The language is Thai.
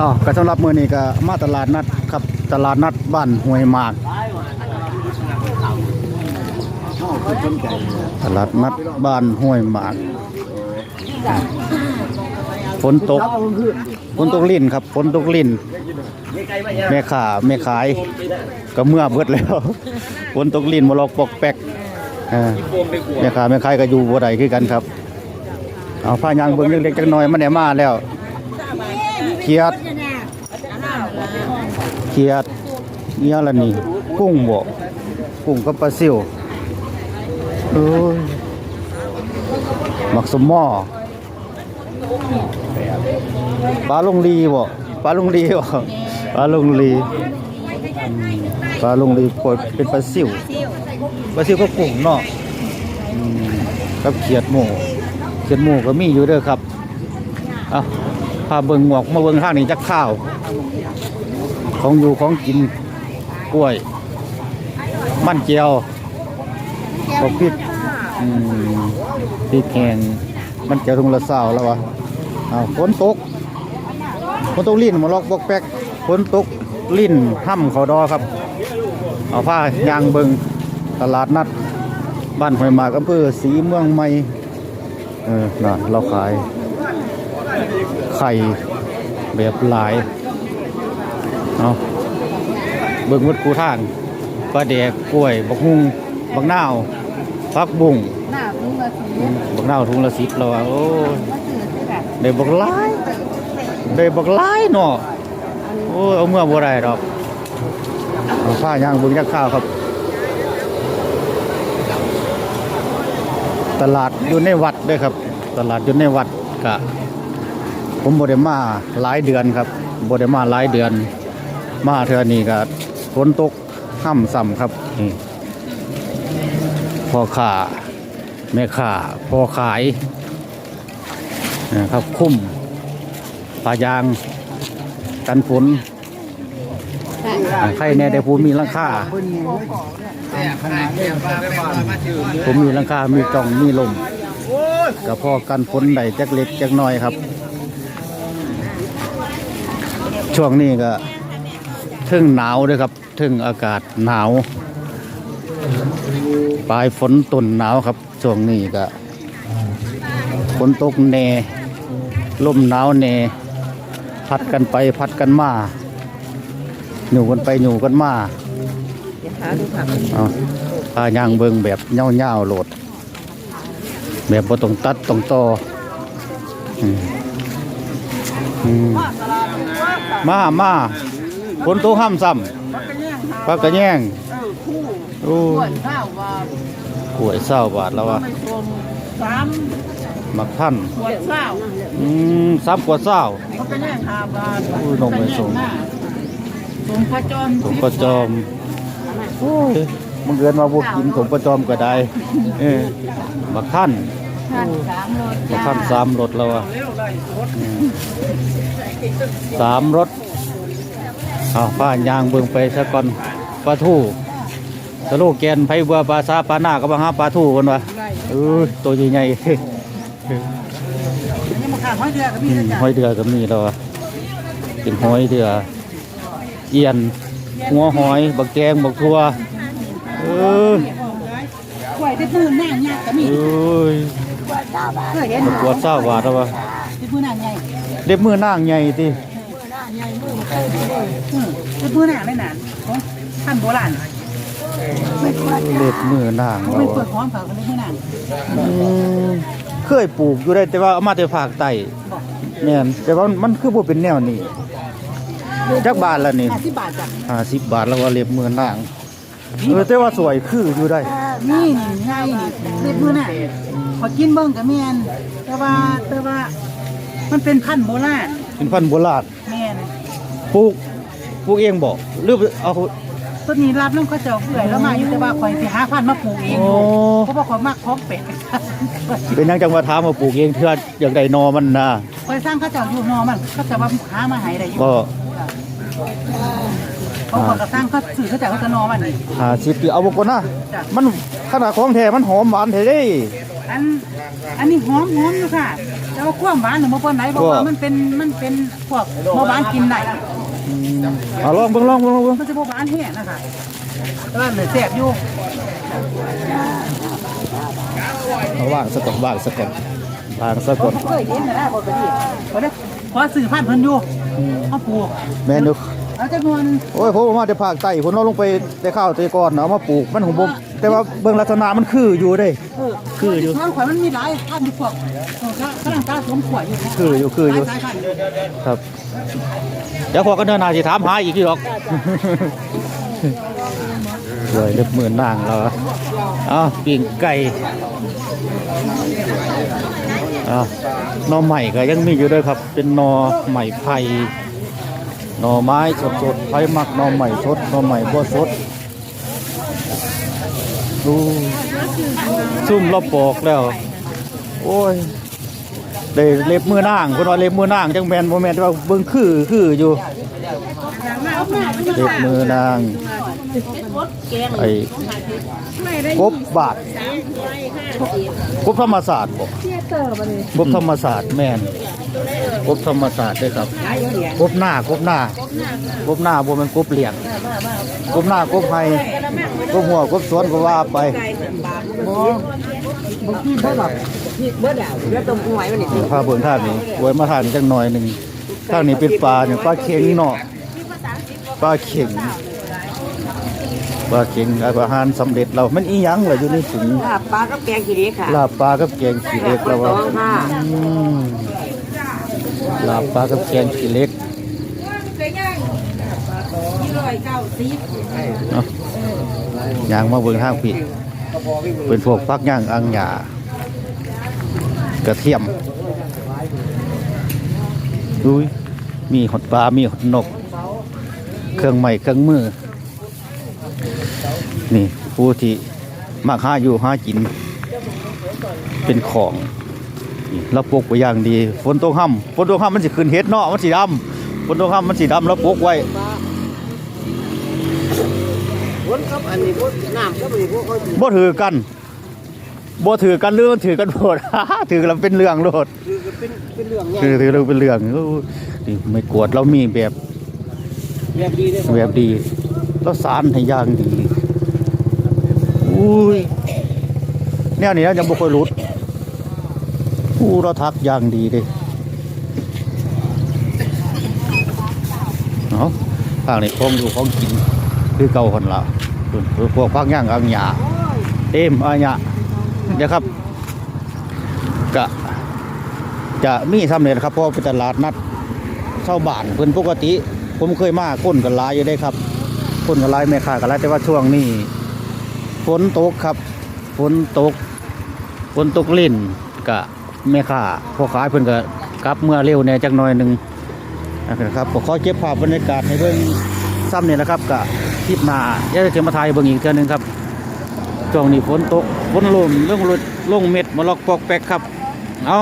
อ้าวก็สำหรับมื้อนี้ก็มาตลาดนัดครับตลาดนัดบ้านห้วยหมาก ตลาดนัดบ้านห้วยหมาก ฝนตก ฝนตกลิ่นครับ ฝนตกลิ่น แม่ขาแม่ขาย ก็เมื่อเบิดแล้ว ฝนตกลิ่นมาลอกปอกแปกแม่ขาแม่ขายก็อยู่บ่ได้คือกันครับ เอาผ้ายางเบิ่งเล็กๆจักหน่อยมันได้มาแล้ว เขียดเขียดเนี่ยละนี่กุ้งบ่กุ้งกับปลาซิวเอ้ยหมักสมหม้อปลาลงลีบ่ปลาลงลีบ่ปลาลงลีปลาลงลีปดเป็นปลาซิวปลาซิวก็กุ้งเนาะกับเขียดหมูเขียนหมูก็มีอยู่เด้อครับเอา พาเบิงหมวกมาเบิ่งทางนี้จักข้าว ของอยู่ของกินกล้วย มันเจียวบกพริกอืมพริกแห้งมันเจียวทุงละเศร้าแล้ววะเอาฝนตกฝนตกลิ้นมาล็อกบกแป๊กฝนตกลิ้นห้ำเขาดอครับเอาผ้ายางเบิงตลาดนัด บ้านหอยหมากอำเภอศรีเมืองใหม่เออน่ะเราขาย ไข่แบบหลายเอาเบิ่งวัดกูท่างปลาแดกกล้วย บักฮุงบักนาวฟักบุ้งหน้าพุงละสีบักนาวถุงละสิบแล้วอะโอ้ยมาถือที่แบบได้บักหลายได้บักหลายเนาะโอ้ยเอาเมื่อบ่ได้ดอกเอาผ้าย่างเบิ่งจักข้าวครับ ตลาดอยู่ในวัดด้วยครับ ตลาดอยู่ในวัดกะ ผมบ่ได้มาหลายเดือนครับบ่ได้มาหลายเดือน มาเทื่อนี้ก็ฝนตกห้ำซ้ำครับนี่พ่อค้าแม่ค้าพ่อขายนะครับคุ้มปลายางกันฝนใครแน่ได้ผมมีหลังคาผมมีหลังคามีจ่องมีลมก็พอกันฝนได้จักเล็กจักน้อยครับ ช่วงนี้ก็ถึงหนาวด้วยครับถึงอากาศหนาว ปลายฝนต้นหนาวครับ ช่วงนี้ก็ฝนตกแน่ลมหนาวแน่พัดกันไปพัดกันมาหนูกันไปหนูกันมาเอาพายางเบิงแบบเง่าเง่าๆโหลด แบบบ่ต้องตัดต้องต่ออื มอืมมามาฝนตกห้ามซ้ำพักกระแยงโอ้ขวดข้าวว่าขวยเศร้าบาทแล้ววะไม่ตรงสามมักท่านขวดข้าวอืมซ้ำกว่าเศร้าเขาไปแย่งหาบาทอุ้ยนมไปส่งส่งพระจอมผมประจอมโอ้ยมึงเกินมาบวกกินผมประจอมก็ได้เออมักท่าน ท่านสามรถมักท่านสามรถแล้ววะอืมสามรถเอาป้ายางเบิ่งไปซะก่อนปลาทูสโลแกนไผบัวปลาซาปลาหน้าก็มาหาปลาทูกันวะเออตัวใหญ่ๆนี่มาขาดห้อยเดือก็มีอืมจ้ะหอยเดือก็มีแล้วอะเป็นหอยเดือเอียน หัวหอย บักแกงบักทัวเออขวดที่พื้นหน้าใหญ่ก็มีเอ้ย เคยเห็นบัวดเศร้าบาทแล้ววะที่พื้นหน้าใหญ่เล็บมือนางใหญ่ติที่พื้นหน้าไม่นานของท่านโบราณเล็บมือนางเขาไม่เปิดพร้อมเขาก็เลยไม่นานอืมเคยปลูกอยู่ได้แต่ว่าเอามาแต่ภาคใต้แม่นแต่ว่ามันคือบ่เป็นแนวนี้จักบาทละนี่ห้าสิบบาทจ้ะห้าสิบบาทแล้วว่าเล็บมือนางเออแต่ว่าสวยคืออยู่ได้ นี่นี่ไงนี่เล็บมือน่ะ พอกินเบิ่งก็แม่นแต่ว่าแต่ว่า มันเป็นพันธุ์โบราณเป็นพันธุ์โบราณแม่นปลูกปลูกเองบ่หรือเอาต้นนี้รับน้องเขาเจ้าเปื่อยแล้วมาอยู่แต่ว่าข่อยสิหาพันธุ์มาปลูกเองโอ้เพราะว่าข่อยมักของเป็ดเป็นหยังจังว่าถามมาปลูกเองเพื่ออยากได้หนอมันนะข่อยสร้างเขาเจ้าอยู่นอมันเขาจะว่าหามาให้ได้อยู่ก็เพราะว่าก็สร้างเขาสื่อเขาเจ้าเขาจะนอมันนี่หาสิบปีเอาบ่ก่อนนะมันขนาดของแท้มันหอมหวานแท้เด้ อันอันนี้หอมหอมอยู่ค่ะ แต่แต่ว่าความหวานน่ะบ่ปานไหนเพราะว่ามันเป็นมันเป็นพวกบ่หวานกินได้อืมเอาลองเบิ่งลองเบิ่งลองเบิ่งมันจะบ่หวานแห้งนะคะแต่ว่ามันแซ่บอยู่เอาว่างสะกดว่างสะกดว่างสะกดเคยเห็นนะบ่ก็ดีบ่ได้ขอซื้อพันธุ์เพิ่นอยู่เอาปลูกแม่นอยู่ เอาจำนวนโอ้ยผมเอามาแต่ภาคใต้ผมเอาลงไปแต่ข้าวแต่ก่อนเอามาปลูกมันของผมแต่ว่าเบิ่งลักษณะมันคืออยู่เด้เออคืออยู่ทางข่อยมันมีหลายพันธุ์พวกเออกำลังตาสมขวดอยู่นะคืออยู่คืออยู่หลายสายพันธุ์ครับ เดี๋ยวพอกันเดินหน้าสิถามหาอีกทีหรอกรวยเล็บมือนางเราอ้าวปิ่งไก่อ้าวหนอใหม่ก็ยังมีอยู่ด้วยครับ เป็นหนอใหม่ไผ่ หน่อไม้สดสดไผ่หมักหน่อใหม่สดหน่อใหม่บ่สดดูซุ่มรอบปอกแล้ว โอ้ยได้เล็บมือนางคนว่าเล็บมือนางจังแมนโมแมนว่าเบิ่งคือคืออยู่เล็บมือนาง ไอ้กบบาทกบธรรมศาสตร์บ่กบธรรมศาสตร์แม่นกบธรรมศาสตร์ด้วยครับกบหน้ากบหน้ากบหน้าบ่แม่นกบเหลี่ยงกบหน้ากบไห้กบหัวกบสวนก็ว่าไปพาเบิ่งท่านี้ไว้มาท่านี้จังหน่อยหนึ่งท่านี้เป็นปลาเนี่ยปลาเข็งเนาะปลาเข็ง ปลาเข็งอาหารสำเร็จเรามันอีหยังเหรออยู่ในถุงลาบปลากับแกงขี้เหล็กค่ะลาบปลากับแกงขี้เหล็กแล้วว่าสองค่ะอืมลาบปลากับแกงขี้เหล็กเนาะย่างมาเบิ่งทางผิด เป็นพวกฟักย่างอังหยากระเทียมดูยมีหดปลา มีหดนก เครื่องใหม่เครื่องมือ นี่ผู้ที่มักหาอยู่หากิน เป็นของนี่เราปลูกไว้อย่างดี ฝนตกห้ำฝนตกห้ำมันสิขึ้นเฮ็ดเนาะมันสีดำฝนตกห้ำมันสีดำเราปลูกไว้วนกับอันนี้พวกน้ำกับอันนี้พวกเขาบ่ถือกันบ่ถือกันหรือมันถือกันโพดถือกันแล้วเป็นเรื่องโลดคือเป็นเป็นเรื่องใหญ่คือถือเราเป็นเรื่องโอ้นี่ไม่กวดเรามีแบบแบบดีเลยแบบดีแล้วสารให้อย่างดี อุ้ยแนวนี้เรายังบ่ค่อยรุดอู้เราทักอย่างดีเด้เนาะทางนี้ของอยู่ของกินคือเก่าคนละคือพวกพักย่างอังหยาเต็มอังหยาเดี๋ยวครับกะจะมีทำเนี่ยครับเพราะเป็นตลาดนัดเช่าบ้านเพิ่นปกติ ผมเคยมาคนกันลายอยู่ได้ครับคนกันลายแม่ค้ากันลายแต่ว่าช่วงนี้ ฝนตกครับฝนตกฝนตกลิ่นกะแม่ค้าพ่อขายเพิ่นก็กลับเมื่อเร็วเนี่ยจักหน่อยหนึ่งนะครับก็ขอเก็บภาพบรรยากาศให้เบิ่งซ้ำเนี่ยนะครับกะคลิปหน้าเดี๋ยวจะมาถ่ายเบิ่งอีกเทื่อหนึงครับช่วงนี้ฝนตกฝนลมเรื่องลงเม็ดมาลอกปอกแปกครับ เอา